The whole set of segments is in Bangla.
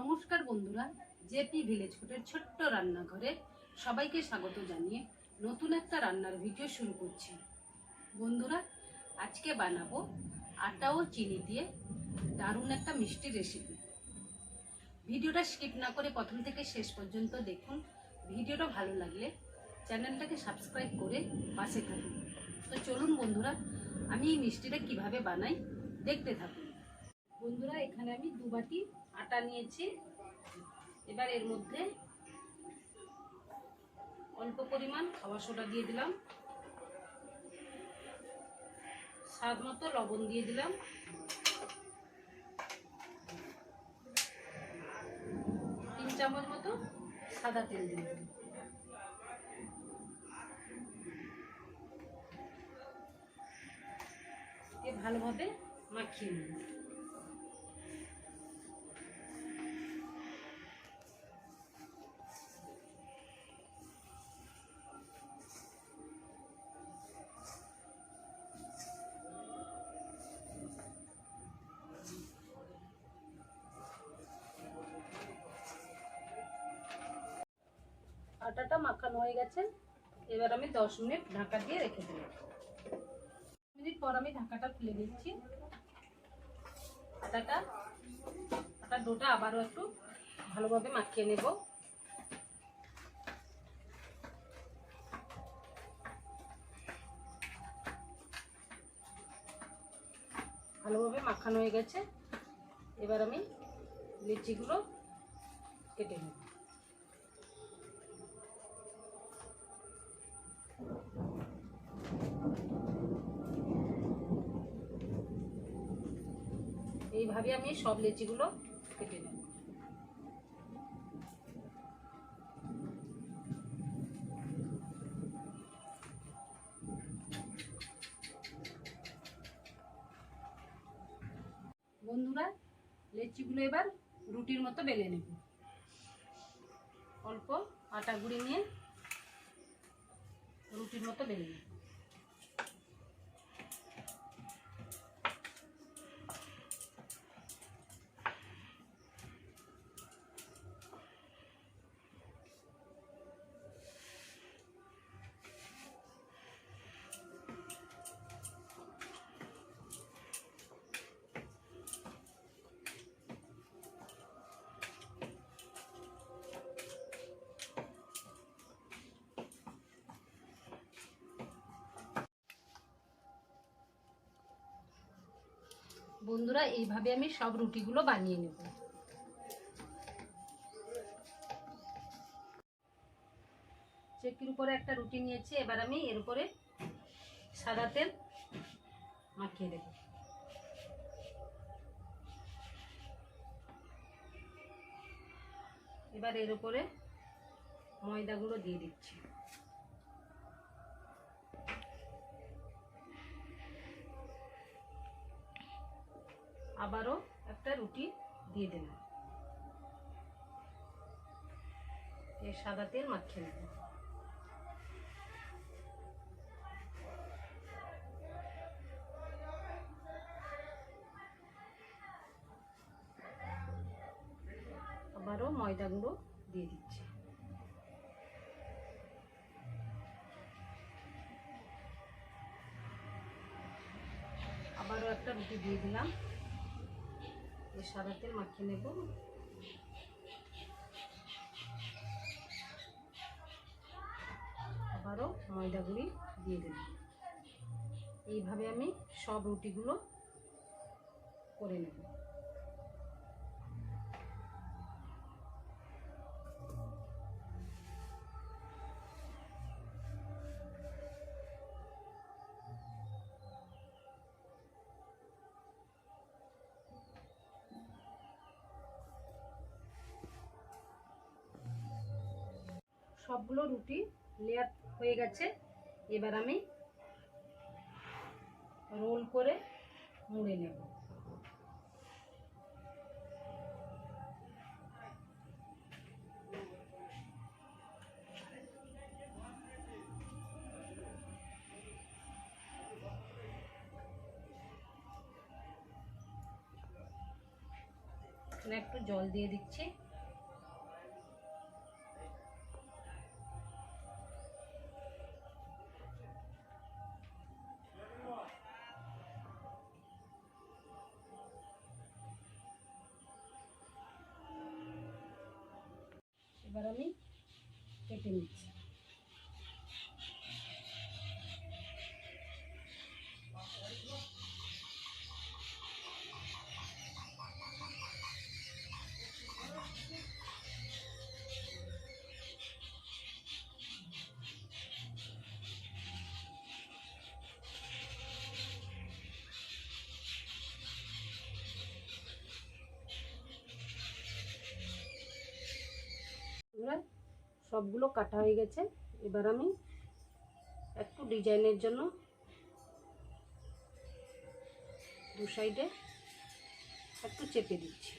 নমস্কার বন্ধুরা, জেপি ভিলেজ ফুডের ছোট্ট রান্নাঘরে সবাইকে স্বাগত জানিয়ে নতুন একটা রান্নার ভিডিও শুরু করছি। বন্ধুরা, আজকে বানাবো আটা ও চিনি দিয়ে দারুণ একটা মিষ্টি রেসিপি ভিডিওটা স্কিপ না করে প্রথম থেকে শেষ পর্যন্ত দেখুন। ভিডিওটা ভালো লাগলে চ্যানেলটাকে সাবস্ক্রাইব করে পাশে থাকুন। তো চলুন বন্ধুরা, আমি এই মিষ্টিটা কীভাবে বানাই দেখতে থাকুন। বন্ধুরা, এখানে আমি দু বাটি আটা নিয়েছি। এবার এর মধ্যে অল্প পরিমাণ খাওয়া সোডা দিয়ে দিলাম। স্বাদ মতো লবণ দিয়ে দিলাম। তিন চামচ মতো সাদা তেল দিয়ে দিলাম। ভালোভাবে মাখিয়ে নেব আটাটা মাখানো হয়ে গেছে। এবার আমি দশ মিনিট ঢাকা দিয়ে রেখে দেবো। মিনিট পর আমি ঢাকাটা খুলে দিচ্ছি। আটাটা, আটার ডোটা আবারও একটু ভালোভাবে মাখিয়ে নেব। ভালোভাবে মাখানো হয়ে গেছে। এবার আমি লিচিগুলো কেটে নেব। এইভাবে আমি সব লেচিগুলো কেটে নেব। বন্ধুরা, লেচিগুলো এবার রুটির মতো বেলে নেব। অল্প আটা গুঁড়ি নিয়ে রুটির মতো বেলে নেব। বন্ধুরা, এইভাবে আমি সব রুটিগুলো বানিয়ে নেব। চেকির উপরে একটা রুটি নিয়েছি, এবার আমি এর উপরে সাদা তেল মাখিয়ে দেব। এবার এর উপরে ময়দাগুলো দিয়ে দিচ্ছি। আবারও একটা রুটি দিয়ে দিলাম। সাদা তেল মাখিয়ে নেব। আবারও ময়দা গুঁড়ো দিয়ে দিচ্ছি। আবারও একটা রুটি দিয়ে দিলাম। সাদা তেল মাখিয়ে নেব। আবারও ময়দা গুঁড়ি দিয়ে দেব। এইভাবে আমি সব রুটিগুলো করে নেব। সবগুলো রুটি লেয়ার হয়ে গেছে। এবার আমি রোল করে মুড়ে নেব। একটু জল দিয়ে দিচ্ছি। আমি কেটে নিচ্ছি। সবগুলো কাটা হয়ে গেছে। এবার আমি একটু ডিজাইনের জন্য দু সাইডে একটু চেপে দিচ্ছি।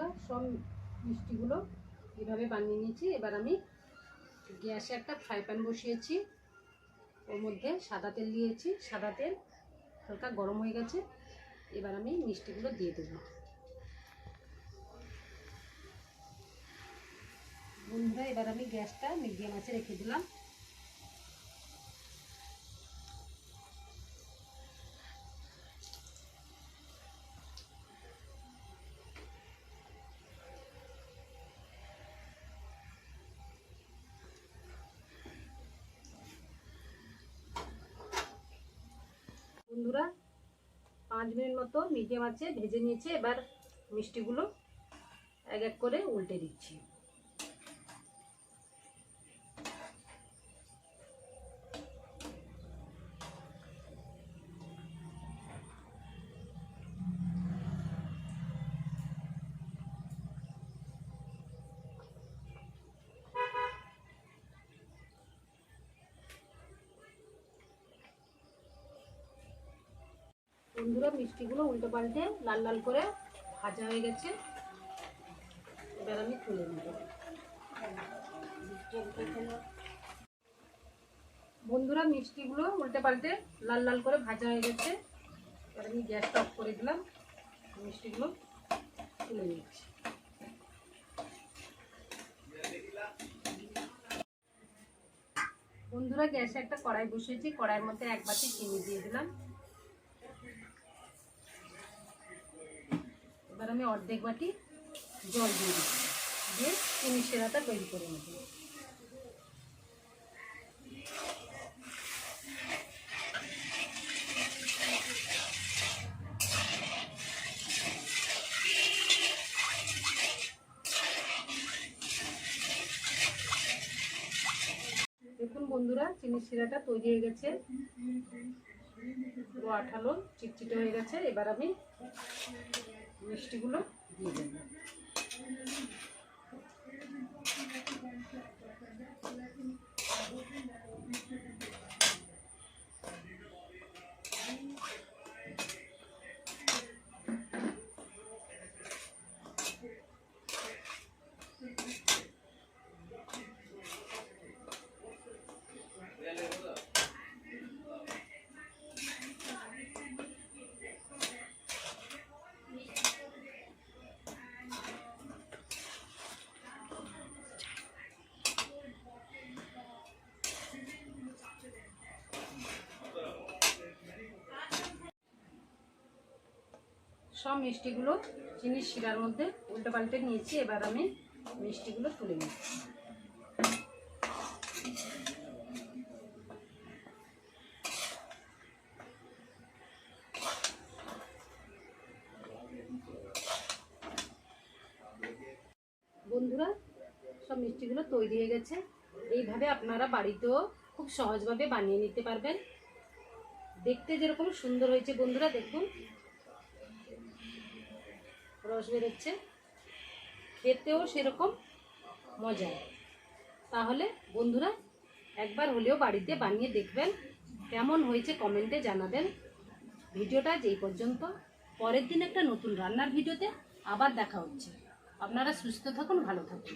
বন্ধুরা, সব মিষ্টিগুলো এভাবে বানিয়ে নিয়েছি। এবার আমি গ্যাসে একটা ফ্রাই প্যান বসিয়েছি। ওর মধ্যে সাদা তেল দিয়েছি। সাদা তেল হালকা গরম হয়ে গেছে। এবার আমি মিষ্টিগুলো দিয়ে দেবো। বন্ধুরা, এবার আমি গ্যাসটা মিডিয়াম আছে রেখে দিলাম। বন্ধুরা, পাঁচ মিনিট মতো মিডিয়াম আছে, ভেজে নিয়েছে, এবার মিষ্টিগুলো এক এক করে উল্টে দিচ্ছি। বন্ধুরা, মিষ্টিগুলো উল্টো পাল্টে লাল লাল করে ভাজা হয়ে গেছে। এবার আমি তুলে নেব। বন্ধুরা, মিষ্টিগুলো উল্টে পাল্টে লাল লাল করে ভাজা হয়ে গেছে। এবার আমি গ্যাসটা অফ করে দিলাম। মিষ্টিগুলো তুলে নিচ্ছি। বন্ধুরা, গ্যাসে একটা কড়াই বসিয়েছি। কড়াইয়ের মধ্যে এক বাটি চিনি দিয়ে দিলাম। এবার আমি অর্ধেক বাটি জল দিয়ে দিচ্ছি। দিয়ে চিনি সেরাটা তৈরি করে নেব। দেখুন বন্ধুরা চিনি শিরাটা তৈরি হয়ে গেছে। পুরো আঠালো, চিটচিটে হয়ে গেছে। এবার আমি মিষ্টিগুলো দিয়ে দেবো। সব মিষ্টিগুলো চিনির শিরার মধ্যে উল্টে পাল্টে নিয়েছি, এবার আমি মিষ্টিগুলো তুলে নিচ্ছি। বন্ধুরা, সব মিষ্টিগুলো তৈরি হয়ে গেছে। এইভাবে আপনারা বাড়িতেও খুব সহজভাবে বানিয়ে নিতে পারবেন। দেখতে যেরকম সুন্দর হয়েছে বন্ধুরা, দেখুন। রস বেরোচ্ছে। খেতেও সেরকম মজা তাহলে বন্ধুরা, একবার হলেও বাড়িতে বানিয়ে দেখবেন, কেমন হয়েছে কমেন্টে জানাবেন। ভিডিওটা যেই পর্যন্ত, পরের দিন একটা নতুন রান্নার ভিডিওতে আবার দেখা হচ্ছে। আপনারা সুস্থ থাকুন, ভালো থাকুন।